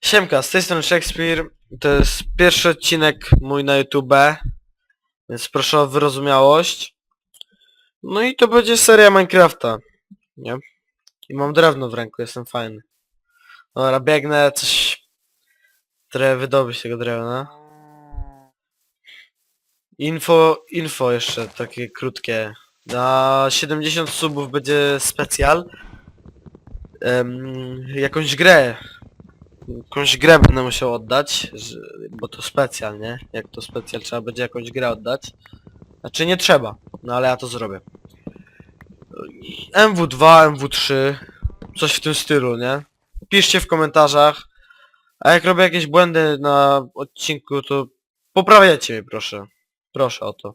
Siemka, z tej strony Shakespeare. To jest pierwszy odcinek mój na YouTube, więc proszę o wyrozumiałość. No i to będzie seria Minecrafta, nie? I mam drewno w ręku, jestem fajny. Dobra, biegnę, coś... Trochę wydobyć tego drewna. Info, info jeszcze, takie krótkie. Na 70 subów będzie specjal. Em, jakąś grę jakąś grę będę musiał oddać, że, bo to specjal, nie? Jak to specjal trzeba będzie jakąś grę oddać. Znaczy nie trzeba, no ale ja to zrobię. MW2, MW3, coś w tym stylu, nie? Piszcie w komentarzach. A jak robię jakieś błędy na odcinku, to poprawiajcie mnie proszę. Proszę o to.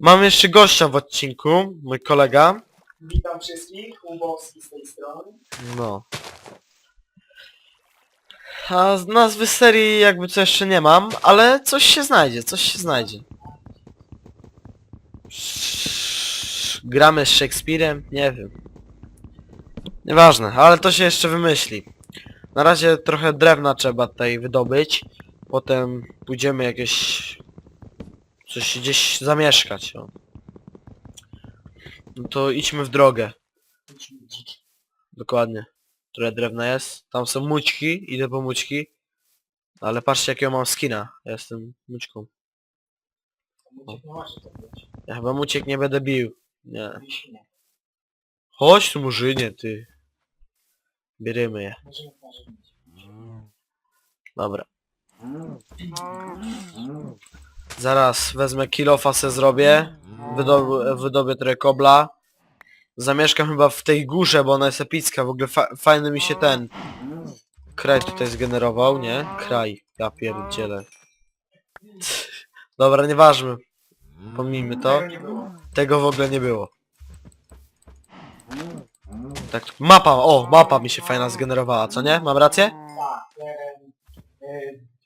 Mam jeszcze gościa w odcinku, mój kolega. Witam wszystkich, Łubowski z tej strony. No. A nazwy serii jakby co jeszcze nie mam, ale coś się znajdzie, coś się znajdzie. Gramy z Shakespeare'em? Nie wiem. Nieważne, ale to się jeszcze wymyśli. Na razie trochę drewna trzeba tutaj wydobyć. Potem pójdziemy jakieś... Coś gdzieś zamieszkać. O. No to idźmy w drogę. Dokładnie. Które drewna jest. Tam są mućki, idę po mućki. Ale patrzcie jakiego mam skina. Ja jestem mućką. Ja chyba muciek nie będę bił. Nie. Chodź tu murzynie, ty. Bierzemy je. Dobra. Zaraz wezmę kilofa se zrobię. Wydob wydobię trochę kobla. Zamieszkam chyba w tej górze, bo ona jest epicka. W ogóle fa fajny mi się ten kraj tutaj zgenerował, nie? Kraj. Ja pierdzielę. Dobra, nieważne. Pomijmy to. Tego w ogóle nie było. Tak, mapa, o, mapa mi się fajna zgenerowała, co nie? Mam rację? Tak,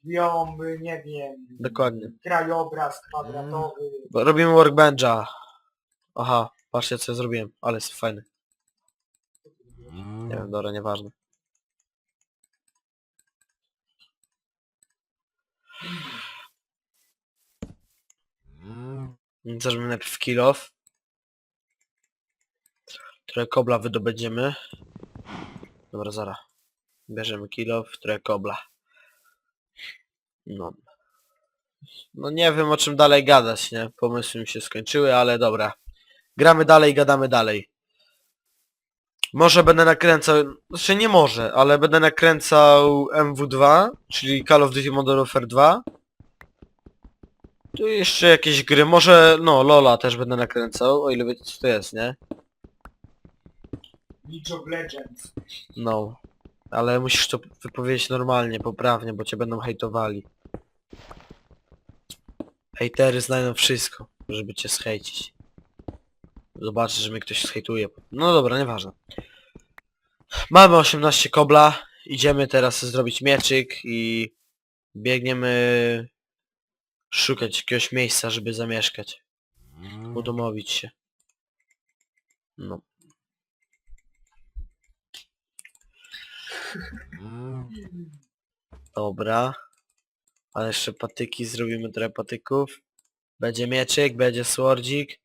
biom, nie wiem, Dokładnie. krajobraz kwadratowy. Robimy workbencha. Aha, patrzcie co ja zrobiłem, ale jest fajny. Nie wiem, dobra, nieważne. Zrobimy najpierw kill off. Trochę kobla wydobędziemy. Dobra, zara. Bierzemy kill off, trochę kobla. No. No nie wiem o czym dalej gadać, nie? Pomysły mi się skończyły, ale dobra. Gramy dalej, gadamy dalej. Może będę nakręcał, znaczy nie może, ale będę nakręcał MW2, czyli Call of Duty Modern Warfare 2. Tu jeszcze jakieś gry, może, no Lola też będę nakręcał, o ile wiecie co to jest, nie? League of Legends. No. Ale musisz to wypowiedzieć normalnie, poprawnie, bo cię będą hejtowali. Hejtery znajdą wszystko, żeby cię schejcić. Zobaczysz, że mnie ktoś schejtuje. No dobra, nieważne. Mamy 18 kobla. Idziemy teraz zrobić mieczyk i biegniemy szukać jakiegoś miejsca, żeby zamieszkać. Udomowić się. No. Dobra. Ale jeszcze patyki, zrobimy trochę patyków. Będzie mieczyk, będzie swordzik.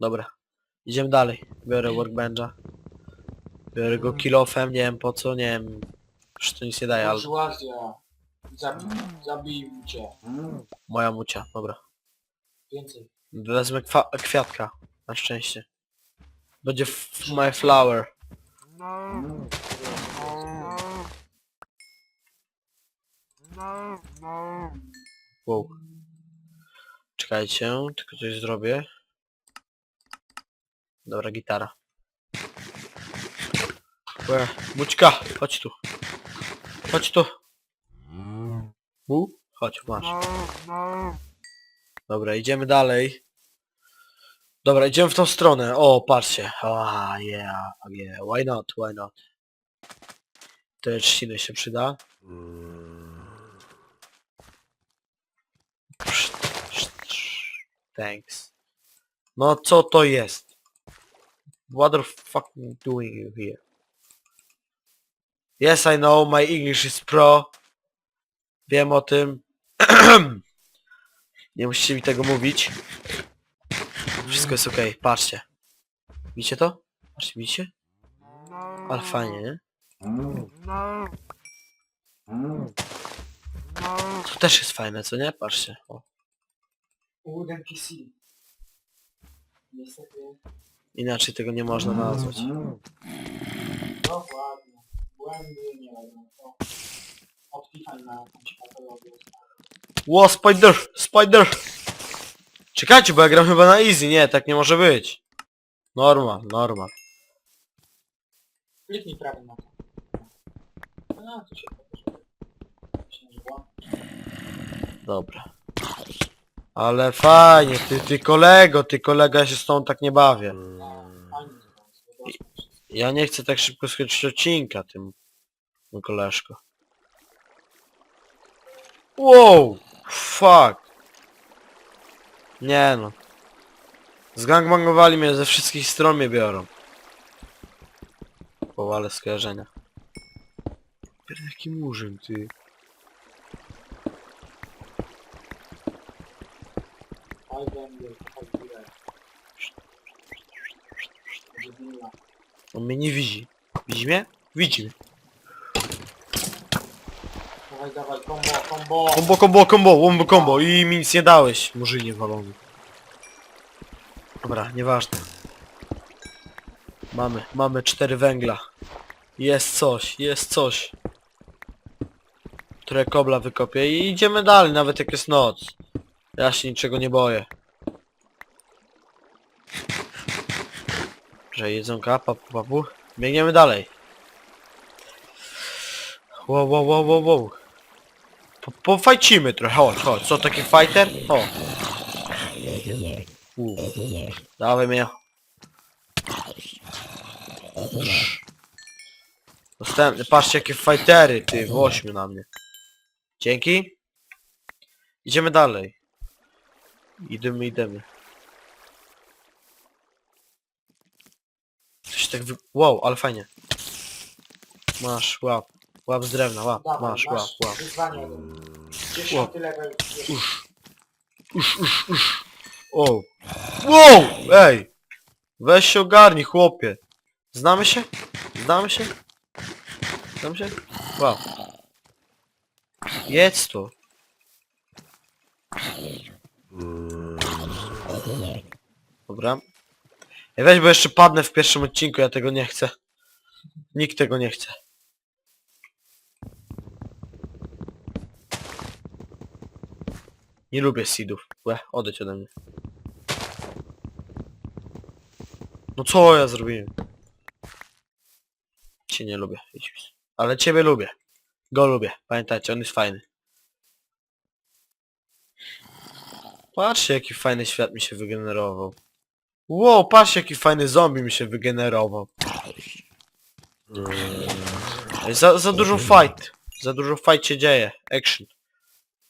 Dobra. Idziemy dalej. Biorę workbencha. Biorę go kilofem, nie wiem po co, nie wiem. Już to nic nie daje, ale Burżuazja. Zabi zabił cię. moja mucia, dobra. Więcej. Wezmę kwa kwiatka. Na szczęście. Będzie f my flower. Wow. Czekajcie, tylko coś zrobię. Dobra, gitara. Łe, Bućka, chodź tu. Chodź tu. U? Chodź, masz. Dobra, idziemy dalej. Dobra, idziemy w tą stronę. O, patrzcie. Ah, yeah, yeah. Why not, why not? Te trzciny się przyda. Thanks. No co to jest? What are fucking doing you here? Yes, I know, my English is pro. Wiem o tym. Nie musicie mi tego mówić. Wszystko jest okej, patrzcie. Widzicie to? Patrzcie, widzicie? Ale fajnie, nie? To też jest fajne, co nie? Patrzcie. O. Niestety, Inaczej tego nie można nazwać. no ładnie. Błędy, nie wiem, to na jakąś patologię. Ło, spider! Spider! Czekajcie, bo ja gram chyba na easy. Nie, tak nie może być. Normal, normal. Kliknij prawie na to. No, tu się pokaże. Myślę, że była. Dobra. Ale fajnie, ty, ty kolego, ty kolega, ja się z tobą tak nie bawię. Ja nie chcę tak szybko skończyć odcinka, tym mój koleżko. Wow! Fuck! Nie no. Zgangbangowali mnie ze wszystkich stron mnie biorą. Powale skojarzenia. Pierd- Jaki murzyn, ty. Fajnie, fajnie. Żywila. On mnie nie widzi. Widzi mnie? Widzi mnie. Dawaj, dawaj, combo, combo! Kombo, kombo, kombo, łombo, kombo i mi nic nie dałeś, murzynie walony. Dobra, nieważne. Mamy, mamy cztery węgla. Jest coś, jest coś. Które kobla wykopię i idziemy dalej, nawet jak jest noc. Ja się niczego nie boję. Że jedzonka, papu, papu. Biegniemy dalej. Wow, wow, wow, wow, wow. Po, pofajcimy trochę, chodź, chodź. Co, taki fighter? O. Dawaj mnie. Następny, patrzcie jakie fightery, ty, w ośmiu na mnie. Dzięki. Idziemy dalej. Idziemy, idziemy. Coś tak wy... Wow, ale fajnie. Masz, łap. Łap z drewna, łap, Dawaj, masz, łap, łap. wyzwanie. Dziesiąty level. Usz. Usz, usz, usz. O. Wow! Ej! Weź się ogarnij, chłopie. Znamy się? Znamy się? Znamy się? Wow. Jedz to. Dobra. Ej, weź, bo jeszcze padnę w pierwszym odcinku, ja tego nie chcę. Nikt tego nie chce. Nie lubię seedów. Łe, odejdź ode mnie. No co ja zrobiłem? Cię nie lubię. Ale ciebie lubię. Go lubię. Pamiętajcie, on jest fajny. Patrzcie jaki fajny świat mi się wygenerował. Wow, patrzcie jaki fajny zombie mi się wygenerował. Ej, Za, za dużo fight. Za dużo fight się dzieje. Action.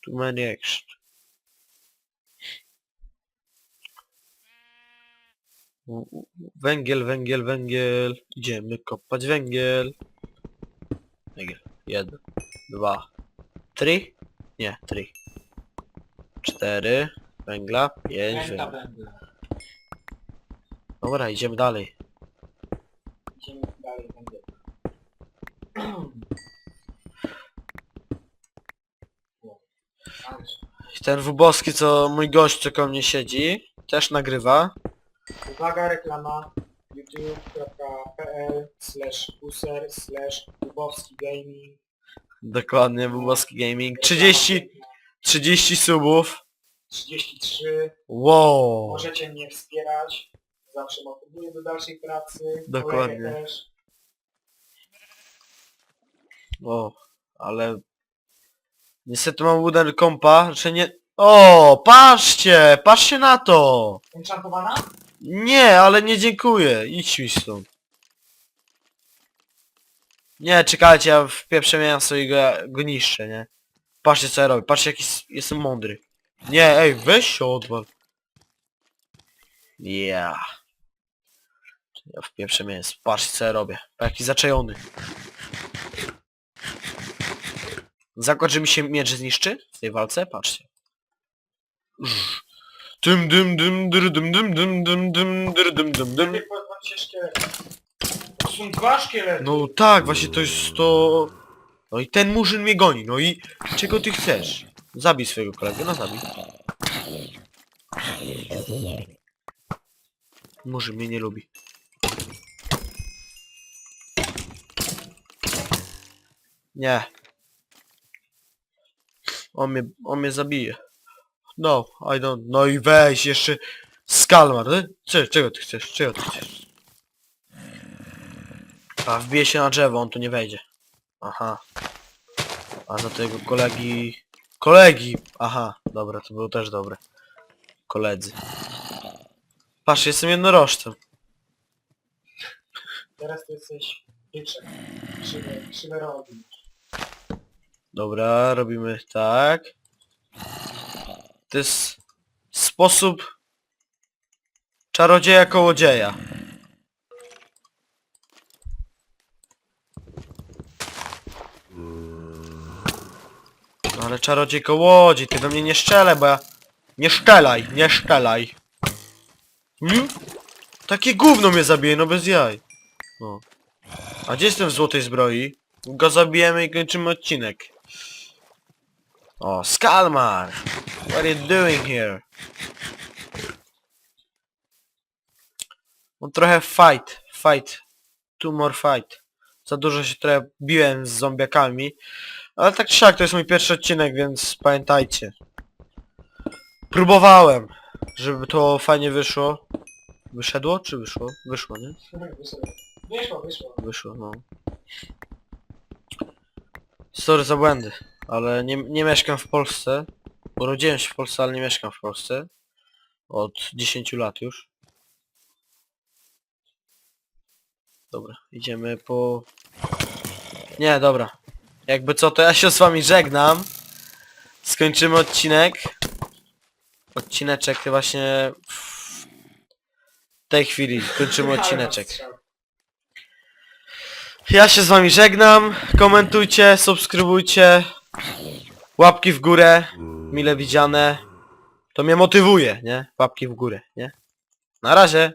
Too many action. Węgiel, węgiel, węgiel. Idziemy kopać węgiel. Węgiel. Jeden, dwa, trzy. Nie, trzy. Cztery. Węgla. Pięć. Ręka Węgla. będę. Dobra, idziemy dalej. Idziemy dalej, będę. Ten wuboski, co mój gość, co koło mnie siedzi, też nagrywa. Uwaga, reklama youtube.pl slash user slash lubowski gaming Dokładnie, wuboski gaming. 30, 30 subów. 33 Wow. Możecie mnie wspierać. Zawsze motywuję do dalszej pracy. Dokładnie. Kolegę też. O, ale... Niestety mam wooden kompa, że nie... O, patrzcie! Patrzcie na to! Enchantowana? Nie, ale nie dziękuję. Idź mi stąd. Nie, czekajcie, ja w pierwsze mięso i go, go niszczę, nie? Patrzcie co ja robię, patrzcie jaki s- jestem mądry. Nie, ej, weź się odwal. Ja. Ja w pierwsze mięso, patrzcie co ja robię. Jaki zaczajony. Zakład, że mi się miecz zniszczy w tej walce? Patrzcie. Dym, dym, dym, dym, dym, dym, dym, dym, dym, dym, dym. Się szkielety. To są dwa szkielety. No tak, właśnie to jest to... No i ten murzyn mnie goni, no i czego ty chcesz? Zabij swojego kolegę, no zabij. Murzyn mnie nie lubi. Nie. On mnie, on mnie zabije. No, I don't. No i weź jeszcze skalmar, ty? Cze- Czego ty chcesz? Czego ty chcesz? A wbije się na drzewo, on tu nie wejdzie. Aha. A za tego kolegi... Kolegi! Aha, dobra, to było też dobre. Koledzy. Patrz, jestem jednorożcem. Teraz ty jesteś krzywe rogi. Dobra, robimy tak. To jest sposób czarodzieja kołodzieja. No ale czarodziej kołodzi, ty we mnie nie szczelaj, bo ja... Nie szczelaj, nie szczelaj. Hmm? Takie gówno mnie zabije, no bez jaj. No. A gdzie jestem w złotej zbroi? Go zabijemy i kończymy odcinek. O, Skalmar! What are you doing here? No trochę fight, fight. Two more fight. Za dużo się trochę biłem z zombiakami. Ale tak czy siak, to jest mój pierwszy odcinek, więc pamiętajcie. Próbowałem, żeby to fajnie wyszło. Wyszedło, czy wyszło? Wyszło, nie? Wyszło, wyszło. Wyszło, no. Sorry za błędy, ale nie, nie mieszkam w Polsce. Urodziłem się w Polsce, ale nie mieszkam w Polsce. Od 10 lat już. Dobra, idziemy po... Nie, dobra. Jakby co, to ja się z wami żegnam. Skończymy odcinek. Odcineczek właśnie... W tej chwili kończymy odcineczek. Ja się z wami żegnam. Komentujcie, subskrybujcie. Łapki w górę. Mile widziane. To mnie motywuje, nie? Łapki w górę, nie? Na razie.